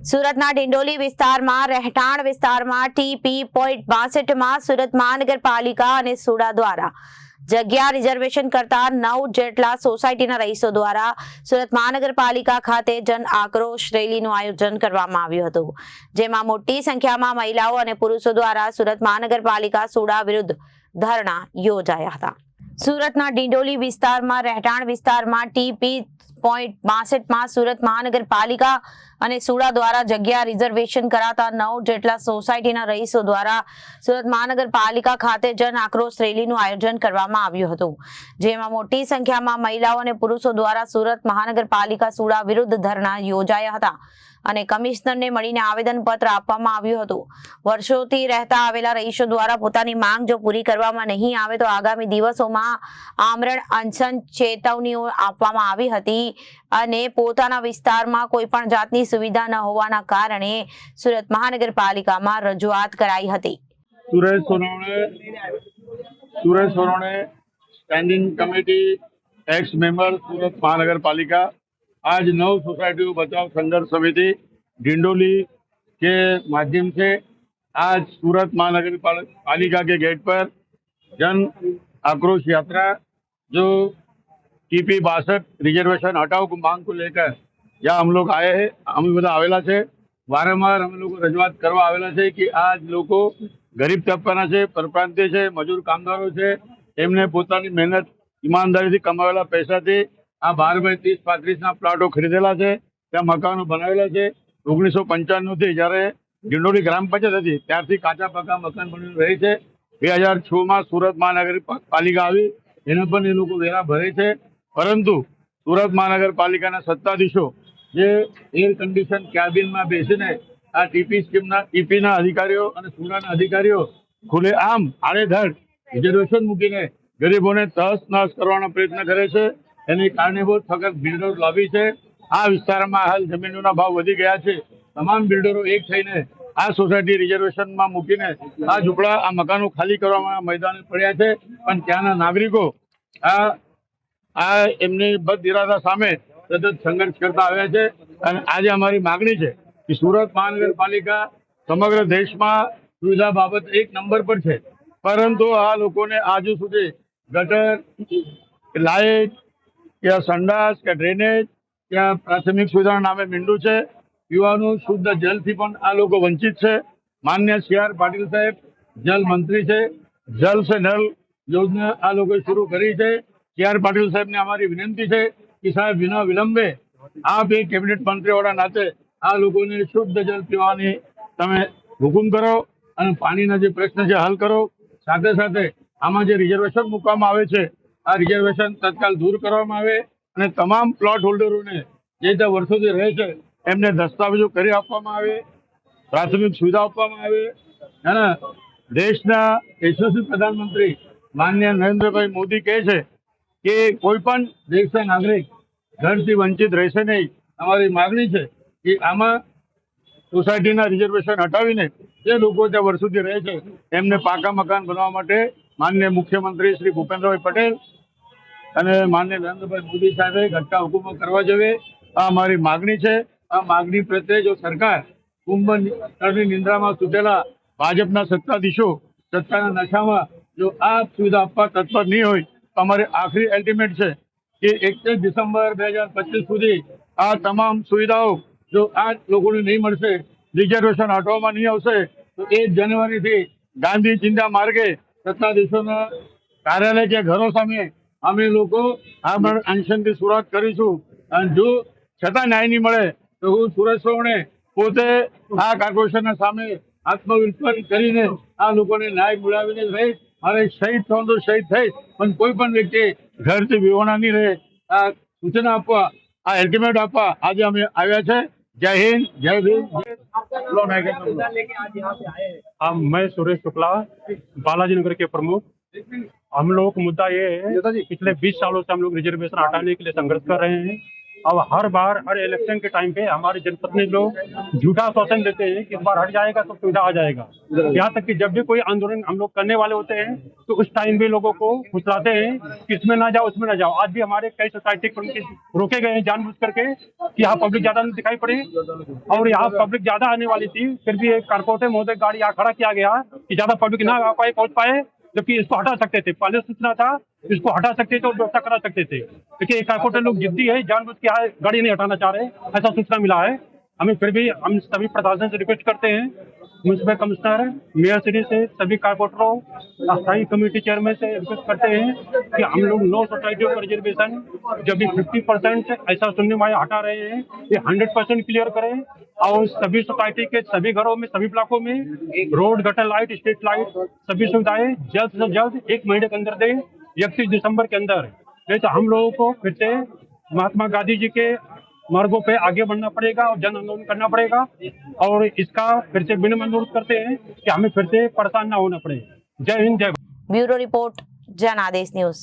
સુરતના ડિંડોલી વિસ્તારમાં, રહેઠાણ વિસ્તારમાં ટીપી પોઈન્ટ બાસઠમાં સુરત મહાનગરપાલિકા અને સુડા દ્વારા જગ્યા રિઝર્વેશન કરતા નવ જેટલા સોસાયટીના રહીશો દ્વારા સુરત મહાનગરપાલિકા ખાતે જન આક્રોશ રેલીનું આયોજન કરવામાં આવ્યું હતું, જેમાં મોટી સંખ્યામાં મહિલાઓ અને પુરુષો દ્વારા સુરત મહાનગરપાલિકા સુડા વિરુદ્ધ ધરણા યોજાયા હતા. સુરતના ડિંડોલી વિસ્તારમાં, રહેઠાણ વિસ્તારમાં ટીપી પોઈન્ટ બાસઠમાં સુરત મહાનગરપાલિકા અને સુડા દ્વારા જગ્યા રિઝર્વેશન કરાતા નવ જેટલા સોસાયટીના રહીશો દ્વારા સુરત મહાનગરપાલિકા ખાતે જન આક્રોશ રેલીનું આયોજન કરવામાં આવ્યું હતું. જેમાં મોટી સંખ્યામાં મહિલાઓ અને પુરુષો દ્વારા સુરત મહાનગરપાલિકા સુડા વિરુદ્ધ ધરણા યોજાયા હતા અને કમિશનરને મળીને આવેદનપત્ર આપવામાં આવ્યું હતું. વર્ષોથી રહેતા આવેલા રહીશો દ્વારા પોતાની માંગ જો પૂરી કરવામાં નહીં આવે તો આગામી દિવસોમાં આમરણ અનશન ચેતવણીઓ આપવામાં આવી હતી. નથી અને પોતાના વિસ્તારમાં કોઈ પણ જાતની સુવિધા ન હોવાના કારણે સુરત મહાનગરપાલિકામાં રજૂઆત કરાઈ હતી. Suresh Sonawane standing committee ex member Surat મહાનગરપાલિકા, આજ નવ સોસાયટીઓ બચાવ સંઘર્ષ સમિતિ, ઢિંડોલી કે માધ્યમ છે, આજ સુરત મહાનગરપાલિકા કે ગેટ પર જન આક્રોશ યાત્રા, જો टीपी बासठ रिजर्वेशन हटाओ की मांग को लेकर यहाँ हम लोग आए हैं અમે બધા આવેલા છે વારંવાર અમે લોકો રજૂઆત કરવા આવેલા છે કે આ જ લોકો ગરીબ તબક્કાના છે પરપ્રાંતીય છે મજૂર કામદારો છે એમને પોતાની મહેનત ઈમાનદારીથી કમાવેલા પૈસાથી આ બાર બાય ત્રીસ પાંત્રીસના પ્લોટો ખરીદેલા છે ત્યાં મકાનો બનાવેલા છે ઓગણીસો પંચાણુંથી જ્યારે ડિંડોલી ગ્રામ પંચાયત હતી ત્યારથી કાચા પાકા મકાન બની રહી છે બે હજાર છમાં સુરત મહાનગરપાલિકા આવી એના પણ એ લોકો વેરા ભરે છે પરંતુ સુરત મહાનગરપાલિકાના સત્તાધીશો જે એર કન્ડિશન કેબિનમાં બેસીને આ ટીપી સ્કીમના ટીપીના અધિકારીઓ અને સુરાના અધિકારીઓ ખુલે આમ આડેધડ રિઝર્વેશન મૂકીને ગરીબોને તહસ નહસ કરવાનો પ્રયત્ન કરે છે. એની કારણેભૂત ફક્ત બિલ્ડરો લોબી છે. આ વિસ્તારમાં હાલ જમીનોના ભાવ વધી ગયા છે. તમામ બિલ્ડરો એક થઈને આ સોસાયટી રિઝર્વેશનમાં મૂકીને આ ઝૂંપડા, આ મકાનો ખાલી કરવામાં મેદાને પડ્યા છે. પણ ત્યાંના નાગરિકો આ આ એમની બદ ઇરાદા સામે સતત સંઘર્ષ કરતા આવ્યા છે અને આજે અમારી માગણી છે કે સુરત મહાનગરપાલિકા સમગ્ર દેશમાં સુવિધા બાબત એક નંબર પર છે. પરંતુ આ લોકોને આજુ સુધી ગટર, લાઇટ કે સંડાસ કે ડ્રેનેજ કે પ્રાથમિક સુવિધાના નામે મીંડું છે. પીવાનું શુદ્ધ જલથી પણ આ લોકો વંચિત છે. માન્ય સી આર પાટીલ સાહેબ, જલ મંત્રી છે. જલ સે નલ યોજના આ લોકોએ શરૂ કરી છે. સી આર પાટીલ સાહેબને અમારી વિનંતી છે કે સાહેબ વિના વિલંબે આપ એક કેબિનેટ મંત્રીઓના નાતે આ લોકોને શુદ્ધ જલ પીવાની તમે હુકુમ કરો અને પાણીના જે પ્રશ્ન છે હલ કરો. સાથે સાથે આમાં જે રિઝર્વેશન મૂકવામાં આવે છે, આ રિઝર્વેશન તત્કાલ દૂર કરવામાં આવે અને તમામ પ્લોટ હોલ્ડરોને જે ત્યાં વર્ષોથી રહે છે, એમને દસ્તાવેજો કરી આપવામાં આવે, પ્રાથમિક સુવિધા આપવામાં આવે. અને દેશના યશસ્વી પ્રધાનમંત્રી માન્ય નરેન્દ્રભાઈ મોદી કહે છે કે કોઈ પણ દેશના નાગરિક ઘરથી વંચિત રહેશે નહીં. અમારી માગણી છે કે આમાં સોસાયટીના રિઝર્વેશન હટાવીને જે લોકો ત્યાં વર્ષોથી રહે છે એમને પાકા મકાન બનાવવા માટે માન્ય મુખ્યમંત્રી શ્રી ભૂપેન્દ્રભાઈ પટેલ અને માન્ય નરેન્દ્રભાઈ મોદી સાહેબે ઘટકા હુકુમો કરવા જોઈએ. આ અમારી માગણી છે. આ માગણી પ્રત્યે જો સરકાર કુંભની નિંદ્રામાં સૂતેલા ભાજપના સત્તાધીશો સત્તાના નશામાં જો આ સુવિધા આપવા તત્પર નહીં હોય અમારે આખરી અલ્ટિમેટ છે કે એકત્રીસ ડિસેમ્બર બે હજાર પચીસ સુધી આ તમામ સુવિધાઓ જો આ લોકોને નહીં મળશે રિઝર્વેશન હટવામાં નહીં આવશે, તો એક જાન્યુઆરીથી ગાંધી ચિંતા માર્ગે સત્તાધીશોના કાર્યાલય કે ઘરો સામે અમે લોકો આ અનશનથી શરૂઆત કરીશું. અને જો છતાં ન્યાય નહીં મળે, તો હું સુરેશ સૌને પોતે આ કોર્પોરેશનના સામે આત્મવિશ્વાસ કરીને આ લોકોને ન્યાય મેળવીને રહીશ મારે શહીદ થવાનું તો શહીદ થઈશ પણ કોઈ પણ વ્યક્તિ ઘરથી વિહોણા નહીં રહે આ સૂચના આપવા આ એલ્ટિમેટ આપવા આજે અમે આવ્યા છે જય હિન્દ જય ભીમ બોલો નાયક हम मैं सुरेश शुक्ला बालाजी नगर के प्रमुख हम लोग का मुद्दा ये है पिछले 20 सालों से हम लोग रिजर्वेशन हटाने के लिए संघर्ष कर रहे हैं अब हर बार, हर इलेक्शन के टाइम पे हमारे जनप्रतिनिधि लोग झूठा आश्वासन देते हैं कि इस बार हट जाएगा तो सुविधा आ जाएगा। यहाँ तक कि जब भी कोई आंदोलन हम लोग करने वाले होते हैं तो उस टाइम भी लोगों को फुसलाते हैं कि इसमें ना जाओ, उसमें ना जाओ। आज भी हमारे कई सोसाइटी रोके गए हैं जानबूझ करके कि यहाँ पब्लिक ज़्यादा दिखाई पड़े और यहाँ पब्लिक ज़्यादा आने वाली थी, फिर भी एक कारपोरेटर महोदय गाड़ी यहाँ खड़ा किया गया कि ज़्यादा पब्लिक ना आ पाए, पहुँच पाए, जबकि इसको हटा सकते थे। पहले सूचना था इसको हटा सकते थे और व्यवस्था करा सकते थे। लेकिन एक कारपोरेटर लोग जिद्दी है, जानबूझ के गाड़ी नहीं हटाना चाह रहे ऐसा सूचना मिला है। हमें फिर भी, हम सभी प्रशासन से रिक्वेस्ट करते हैं। म्यूनसिपल कमिश्नर मेयर श्री से, सभी कारपोरेटरों अस्थायी कमेटी चेयरमैन से रिक्वेस्ट करते हैं कि हम लोग नो सोसाइटियों का रिजर्वेशन जब भी फिफ्टी परसेंट ऐसा सुनने में हटा रहे हैं, ये हंड्रेड परसेंट क्लियर करें। और सभी सोसाइटी के सभी घरों में, सभी ब्लॉकों में, road gutter light street light सभी सुविधाएँ जल्द से जल्द एक महीने के अंदर दें। इकतीस दिसंबर के अंदर। नहीं तो हम लोगों को फिर से महात्मा गांधी जी के मार्गों पे आगे बढ़ना पड़ेगा और जन आंदोलन करना पड़ेगा। और इसका फिर से विनम्र अनुरोध करते हैं कि हमें फिर से परेशान ना होना पड़े। जय हिंद, जय ब्यूरो रिपोर्ट, जन आदेश न्यूज़।